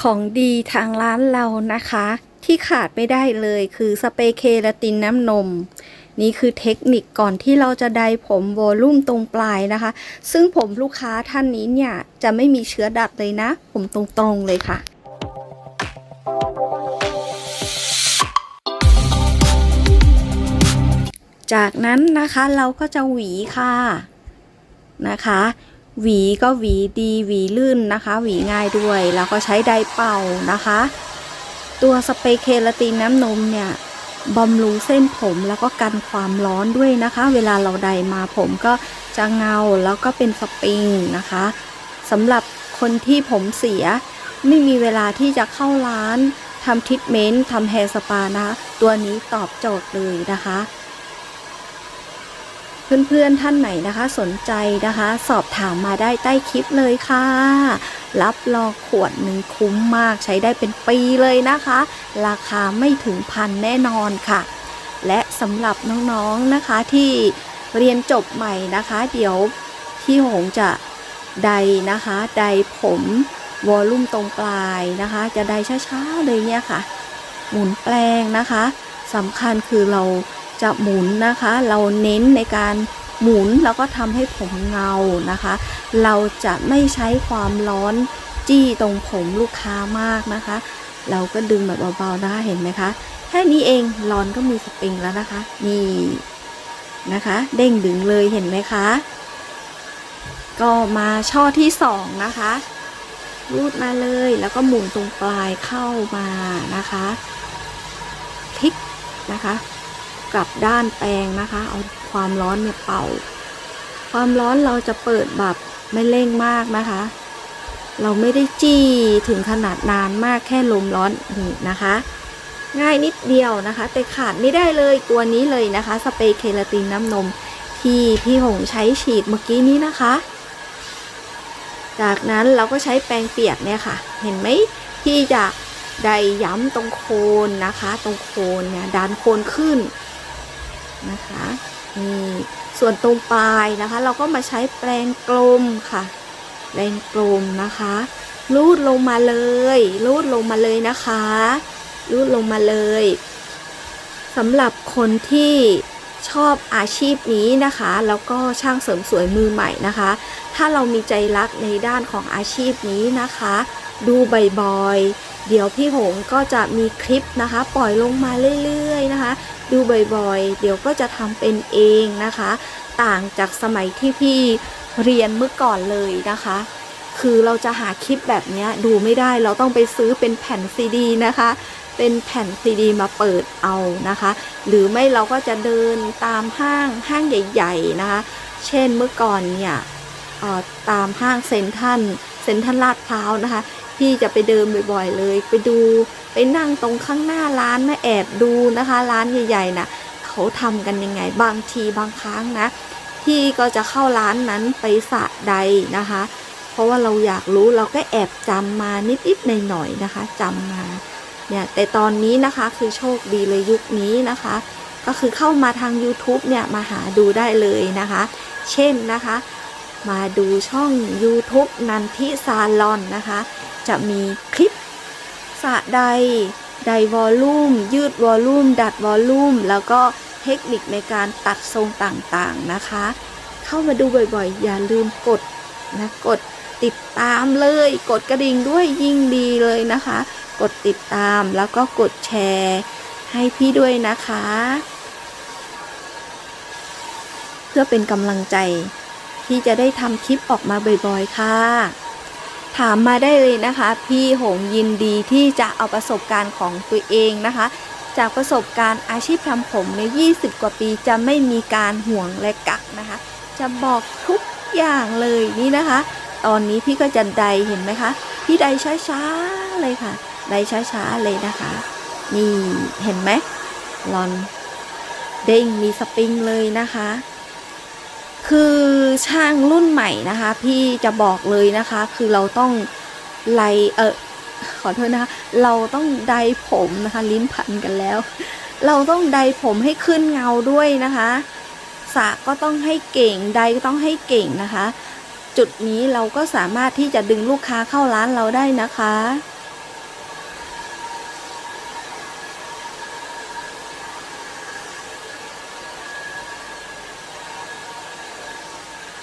ของดีทางร้านเรานะคะ ที่ขาดไม่ได้เลยคือสเปรย์เคราตินน้ำนม นี่คือเทคนิคก่อนที่เราจะไดผมโวลุ่มตรงปลายนะคะ ซึ่งผมลูกค้าท่านนี้เนี่ย จะไม่มีเชื้อดัดเลยนะ ผมตรงๆเลยค่ะจากนั้นนะคะเราก็จะหวีค่ะนะคะ หวีก็หวีดีหวีลื่นนะคะ หวีง่ายด้วย แล้วก็ใช้ไดเป่านะคะ ตัวสเปรย์เคราตินน้ำนมเนี่ยบำรุงเส้นผมแล้วก็กันความร้อนด้วยนะคะ เวลาเราไดมาผมก็จะเงาแล้วก็เป็นสปริงนะคะสำหรับคนที่ผมเสีย ไม่มีเวลาที่จะเข้าร้านทำทรีทเมนต์ทำแฮร์สปานะ ตัวนี้ตอบโจทย์เลยนะคะ เพื่อนๆท่านไหนนะคะ สนใจนะคะ สอบถามมาได้ใต้คลิปเลยค่ะ รับรองขวดหนึ่งคุ้มมากใช้ได้เป็นปีเลยนะคะ ราคาไม่ถึงพันแน่นอนค่ะ และสำหรับน้องๆนะคะที่เรียนจบใหม่นะคะ เดี๋ยวพี่หงจะไดนะคะไดผมวอลลุ่มตรงปลายนะคะ จะไดช้าๆเลยเนี่ยค่ะ หมุนแปลงนะคะสำคัญคือเรา จะหมุนนะคะ เราเน้นในการหมุนแล้วก็ทำให้ผมเงานะคะ เราจะไม่ใช้ความร้อนจี้ตรงผมลูกค้ามากนะคะ เราก็ดึงแบบเบาๆนะคะเห็นไหมคะ แค่นี้เองร้อนก็มีสปริงแล้วนะคะ นี่นะคะ เด้งดึงเลยเห็นไหมคะ ก็มาช่อที่สองนะคะรูดมาเลยแล้วก็หมุนตรงปลายเข้ามานะคะพลิกนะคะ กลับด้านแปรงนะคะ เอาความร้อนเนี่ยเป่า ความร้อนเราจะเปิดแบบไม่เร่งมากนะคะ เราไม่ได้จี้ถึงขนาดนานมากแค่ลมร้อนนี่นะคะ ง่ายนิดเดียวนะคะ แต่ขาดไม่ได้เลยตัวนี้เลยนะคะ สเปรย์เคราตินน้ำนมที่พี่หงใช้ฉีดเมื่อกี้นี้นะคะ จากนั้นเราก็ใช้แปรงเปียกเนี่ยค่ะ เห็นไหมที่จะได้ย้ำตรงโคนนะคะ ตรงโคนเนี่ยดันโคนขึ้น นะคะนี่ส่วนตรงปลายนะคะ เราก็มาใช้แปรงกลมค่ะ แปรงกลมนะคะลูดลงมาเลยลูดลงมาเลยนะคะลูดลงมาเลยสำหรับคนที่ชอบอาชีพนี้นะคะ แล้วก็ช่างเสริมสวยมือใหม่นะคะ ถ้าเรามีใจรักในด้านของอาชีพนี้นะคะ ดูบ่อยๆ เดี๋ยวพี่หงก็จะมีคลิปนะคะ ปล่อยลงมาเรื่อยๆนะคะ ดูบ่อยๆ เดี๋ยวก็จะทำเป็นเองนะคะ ต่างจากสมัยที่พี่เรียนเมื่อก่อนเลยนะคะ คือเราจะหาคลิปแบบนี้ดูไม่ได้เราต้องไปซื้อเป็นแผ่นซีดีนะคะ เป็นแผ่นซีดีมาเปิดเอานะคะ หรือไม่เราก็จะเดินตามห้างห้างใหญ่ ๆนะคะ เช่นเมื่อก่อนเนี่ยออตามห้างเซ็นทัลเซ็นทัลลาดพร้าวนะคะ พี่จะไปเดินบ่อยๆเลย ไปดูไปนั่งตรงข้างหน้าร้านนะแอบดูนะคะ ร้านใหญ่ๆนะเขาทำกันยังไงบางทีบางครั้งนะพี่ก็จะเข้าร้านนั้นไปสะใดนะคะ เพราะว่าเราอยากรู้เราก็แอบจำมานิดๆหน่อยๆนะคะจำมาเนี่ยแต่ตอนนี้นะคะคือโชคดีเลยยุคนี้นะคะ ก็คือเข้ามาทาง YouTube เนี่ยมาหาดูได้เลยนะคะ เช่นนะคะ มาดูช่อง YouTube นันทิซาลอนนะคะ จะมีคลิปสะใดไดวอลลุ่มยืดวอลลุ่มดัดวอลลุ่มแล้วก็เทคนิคในการตัดทรงต่างๆนะคะ เข้ามาดูบ่อยๆ อย่าลืมกดนะกดติดตามเลย กดกระดิ่งด้วยยิ่งดีเลยนะคะ กดติดตามแล้วก็กดแชร์ให้พี่ด้วยนะคะ เพื่อเป็นกำลังใจ ที่จะได้ทำคลิปออกมาบ่อยๆ ค่ะ ถามมาได้เลยนะคะ พี่หงยินดีที่จะเอาประสบการณ์ของตัวเองนะคะ จากประสบการณ์อาชีพทำผมใน 20 กว่าปีจะไม่มีการห่วงและกักนะคะ จะบอกทุกอย่างเลยนี่นะคะ ตอนนี้พี่ก็จะไดเห็นไหมคะ พี่ไดช้าๆเลยค่ะ ไดช้าๆเลยนะคะ นี่เห็นไหมลอนเด้งมีสปริงเลยนะคะ คือช่างรุ่นใหม่นะคะพี่จะบอกเลยนะคะ คือเราต้องไลเออขอโทษนะคะ เราต้องไดผมนะคะ ลิ้นพันกันแล้ว เราต้องไดผมให้ขึ้นเงาด้วยนะคะสระก็ต้องให้เก่งไดก็ต้องให้เก่งนะคะ จุดนี้เราก็สามารถที่จะดึงลูกค้าเข้าร้านเราได้นะคะ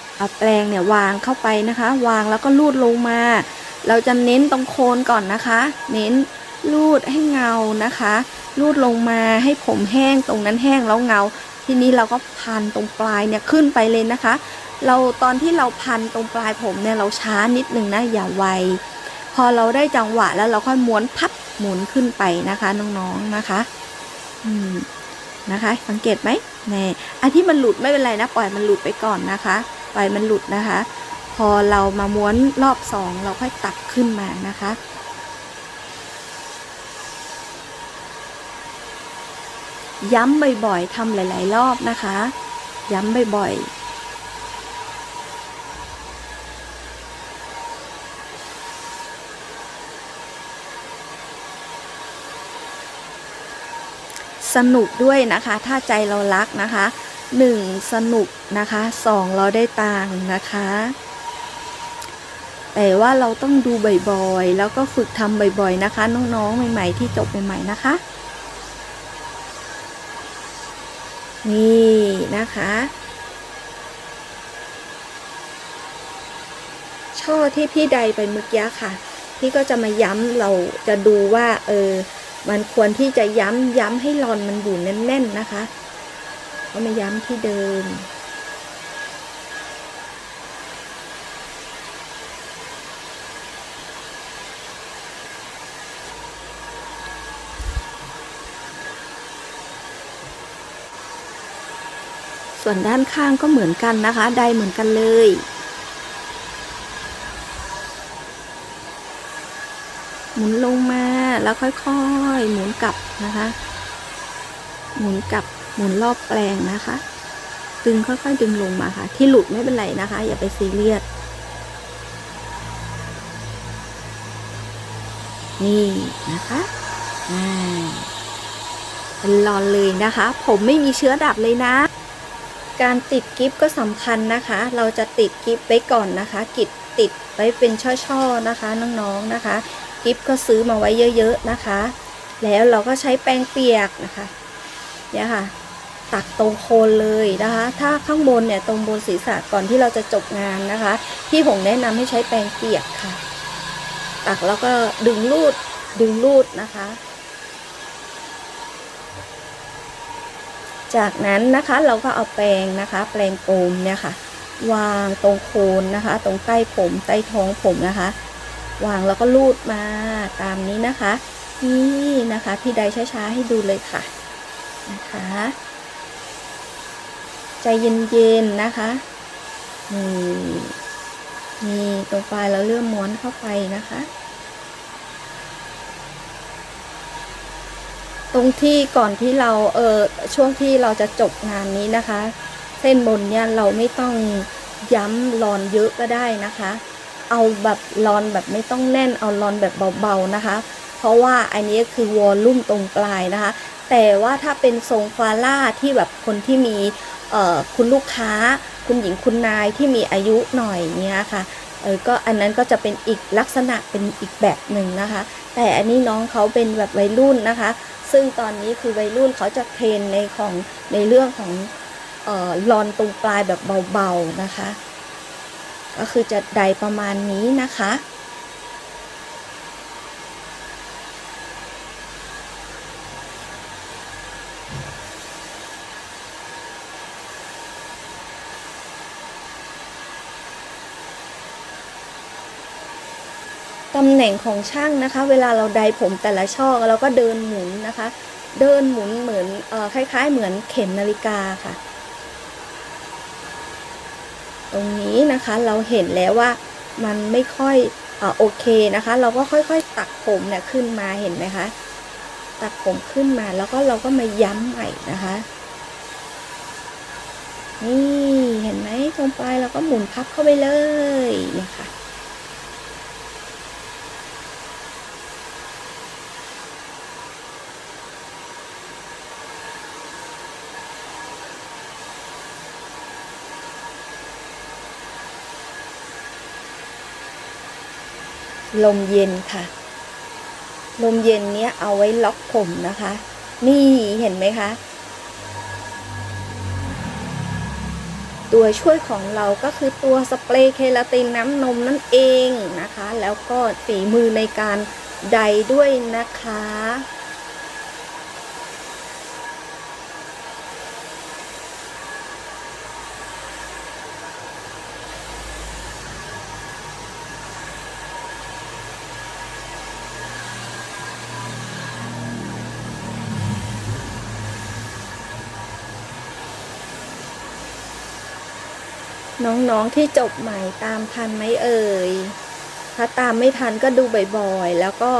เอา แปรงเนี่ยวางเข้าไปนะคะ วางแล้วก็ลูดลงมา เราจะเน้นตรงโคนก่อนนะคะ เน้นลูดให้เงานะคะลูดลงมาให้ผมแห้งตรงนั้นแห้งแล้วเงา ทีนี้เราก็พันตรงปลายเนี่ยขึ้นไปเลยนะคะ เราตอนที่เราพันตรงปลายผมเนี่ยเราช้านิดนึงนะอย่าไวพอเราได้จังหวะแล้วเราค่อยม้วนพับหมุนขึ้นไปนะคะน้องๆนะคะอืมนะคะ สังเกตไหมแน่อันที่มันหลุดไม่เป็นไรนะปล่อยมันหลุดไปก่อนนะคะ ปล่อยมันหลุดนะคะ พอเรามาม้วนรอบสองเราค่อยตัดขึ้นมานะคะ ย้ำบ่อยๆทำหลายๆรอบนะคะ ย้ำบ่อยๆสนุกด้วยนะคะ ถ้าใจเรารักนะคะ หนึ่งสนุกนะคะสองเราได้ตังค์นะคะ แต่ว่าเราต้องดูบ่อยๆ แล้วก็ฝึกทำบ่อยๆนะคะ น้องๆ ใหม่ๆ ที่จบใหม่ๆนะคะ นี่นะคะช่อที่พี่ใดไปเมื่อกี้ค่ะ พี่ก็จะมาย้ำเราจะดูว่า เออ มันควรที่จะย้ำย้ำให้รอนมันอยู่แน่นๆนะคะ ก็มาย้ำที่เดิม ส่วนด้านข้างก็เหมือนกันนะคะ ได้เหมือนกันเลยหมุนลงมาแล้วค่อยๆ หมุนกลับนะคะ หมุนกลับ หมุนรอบแปลงนะคะ ดึงค่อยๆดึงลงมาค่ะ ที่หลุดไม่เป็นไรนะคะ อย่าไปซีเรียสนี่นะคะอ่าเป็นรอนเลยนะคะ ผมไม่มีเชื้อดับเลยนะ การติดกิฟก็สำคัญนะคะ เราจะติดกิฟไว้ก่อนนะคะ กิดติดไว้เป็นช่อๆนะคะน้องๆนะคะ กิฟก็ซื้อมาไว้เยอะ ๆนะคะ แล้วเราก็ใช้แป้งเปียกนะคะเนี่ยค่ะ ตักตรงโคนเลยนะคะ ถ้าข้างบนเนี่ยตรงบนศีรษะก่อนที่เราจะจบงานนะคะ พี่หงแนะนำให้ใช้แป้งเปียกค่ะ ตักแล้วก็ดึงรูดดึงรูดนะคะ จากนั้นนะคะเราก็เอาแปรงนะคะ แปรงโกมเนี่ยค่ะ วางตรงโคนนะคะ ตรงใต้ผมใต้ท้องผมนะคะ วางแล้วก็ลูดมาตามนี้นะคะ นี่นะคะ พี่ใดช้าๆให้ดูเลยค่ะนะคะ ใจเย็นๆนะคะนี่นี่ตรงปลายเราเลื่อมม้วนเข้าไปนะคะ ตรงที่ก่อนที่เราเออช่วงที่เราจะจบงานนี้นะคะ เส้นบนเนี่ยเราไม่ต้องย้ำรอนเยอะก็ได้นะคะ เอาแบบรอนแบบไม่ต้องแน่นเอารอนแบบเบาๆนะคะ เพราะว่าอันนี้คือวอลลุ่มตรงปลายนะคะ แต่ว่าถ้าเป็นทรงฟาล่าที่แบบคนที่มี คุณลูกค้า คุณหญิงคุณนายที่มีอายุหน่อยเนี้ยค่ะเออก็อันนั้นก็จะเป็นอีกลักษณะเป็นอีกแบบหนึ่งนะคะ แต่อันนี้น้องเขาเป็นแบบวัยรุ่นนะคะ ซึ่งตอนนี้คือวัยรุ่นเขาจะเทรนในของในเรื่องของเอ่อรอนตรงปลายแบบเบาๆนะคะ ก็คือจะไดประมาณนี้นะคะ น่งของช่างนะคะ เวลาเราไดผมแต่ละช่อเราก็เดินหมุนนะคะ เดินหมุนเหมือนอคล้าย ๆ เหมือนเข็มนาฬิกาค่ะ ตรงนี้นะคะเราเห็นแล้วว่ามันไม่ค่อยออโอเคนะคะ เราก็ค่อยๆตักผมเนี่ยขึ้นมาเห็นไหมคะ ตักผมขึ้นมาแล้วก็เราก็มาย้ำใหม่นะคะ นี่เห็นไหมตรงปลายเราก็หมุนพับเข้าไปเลยเนี่ยค่ะ ลมเย็นค่ะ ลมเย็นเนี้ยเอาไว้ล็อกผมนะคะ นี่เห็นไหมคะ ตัวช่วยของเราก็คือตัวสเปรย์เคลาตินน้ำนมนั่นเองนะคะ แล้วก็ฝีมือในการใดด้วยนะคะ น้องๆที่จบใหม่ตามทันไหมเอ่ย ถ้าตามไม่ทันก็ดูบ่อยๆ แล้วก็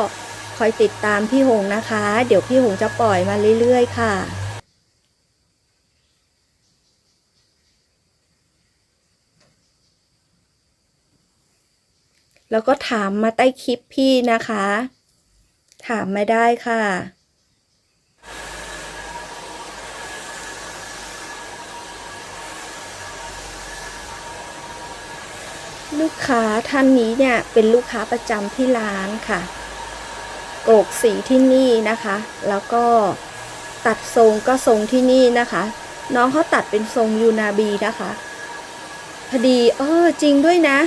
คอยติดตามพี่หงนะคะ เดี๋ยวพี่หงจะปล่อยมาเรื่อยๆ ค่ะแล้วก็ถามมาใต้คลิปพี่นะคะ ถามมาได้ค่ะ ลูกค้าท่านนี้เนี่ยเป็นลูกค้าประจำที่ร้านค่ะโกกสีที่นี่นะคะ แล้วก็ตัดทรงก็ทรงที่นี่นะคะ น้องเขาตัดเป็นทรงยูนาบีนะคะพอดีเออจริงด้วยนะ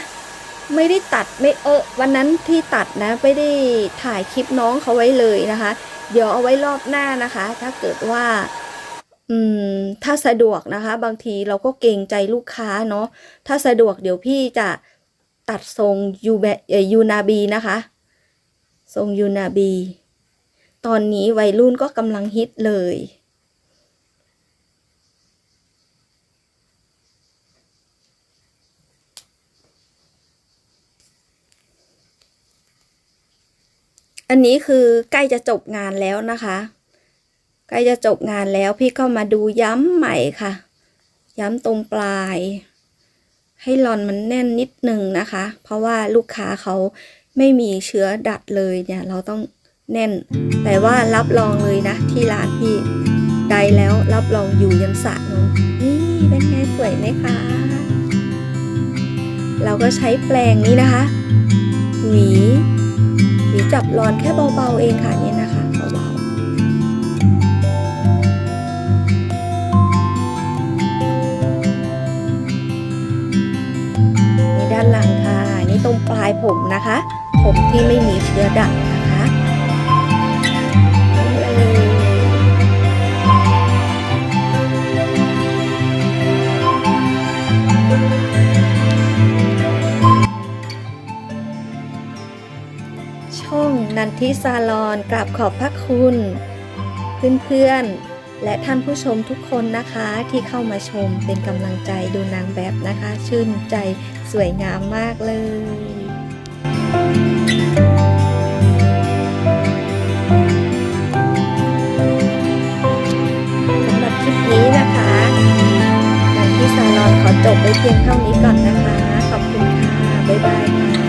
ไม่ได้ตัดไม่เออวันนั้นที่ตัดนะไม่ได้ถ่ายคลิปน้องเขาไว้เลยนะคะ เดี๋ยวเอาไว้รอบหน้านะคะ ถ้าเกิดว่าอืมถ้าสะดวกนะคะ บางทีเราก็เกรงใจลูกค้าเนาะถ้าสะดวกเดี๋ยวพี่จะ ตัดทรงยูแบยูนาบีนะคะ ทรงยูนาบี ตอนนี้วัยรุ่นก็กำลังฮิตเลย อันนี้คือใกล้จะจบงานแล้วนะคะ ใกล้จะจบงานแล้วพี่ก็มาดูย้ำใหม่ค่ะ ย้ำตรงปลาย ให้ลอนมันแน่นนิดนึงนะคะ เพราะว่าลูกค้าเขาไม่มีเชื้อดัดเลยเนี่ย เราต้องแน่น แต่ว่ารับรองเลยนะ ที่ร้านพี่ได้แล้วรับรองอยู่ยันสระนู้นนี่เป็นไงสวยไหมคะ เราก็ใช้แปรงนี้นะคะ หวี หวีจับรอนแค่เบาๆเองค่ะเนี่ยนะายผมนะคะ ผมที่ไม่มีเชื้อดักนะคะช่องนันทิซาลอนกราบขอบพระคุณ เพื่อนๆ และท่านผู้ชมทุกคนนะคะที่เข้ามาชมเป็นกำลังใจดูนางแบบนะคะ ชื่นใจสวยงามมากเลย สำหรับคลิปนี้นะคะนันที่ซาลอนขอจบไปเพียงเท่านี้ก่อนนะคะ ขอบคุณค่ะ บ๊ายบายค่ะ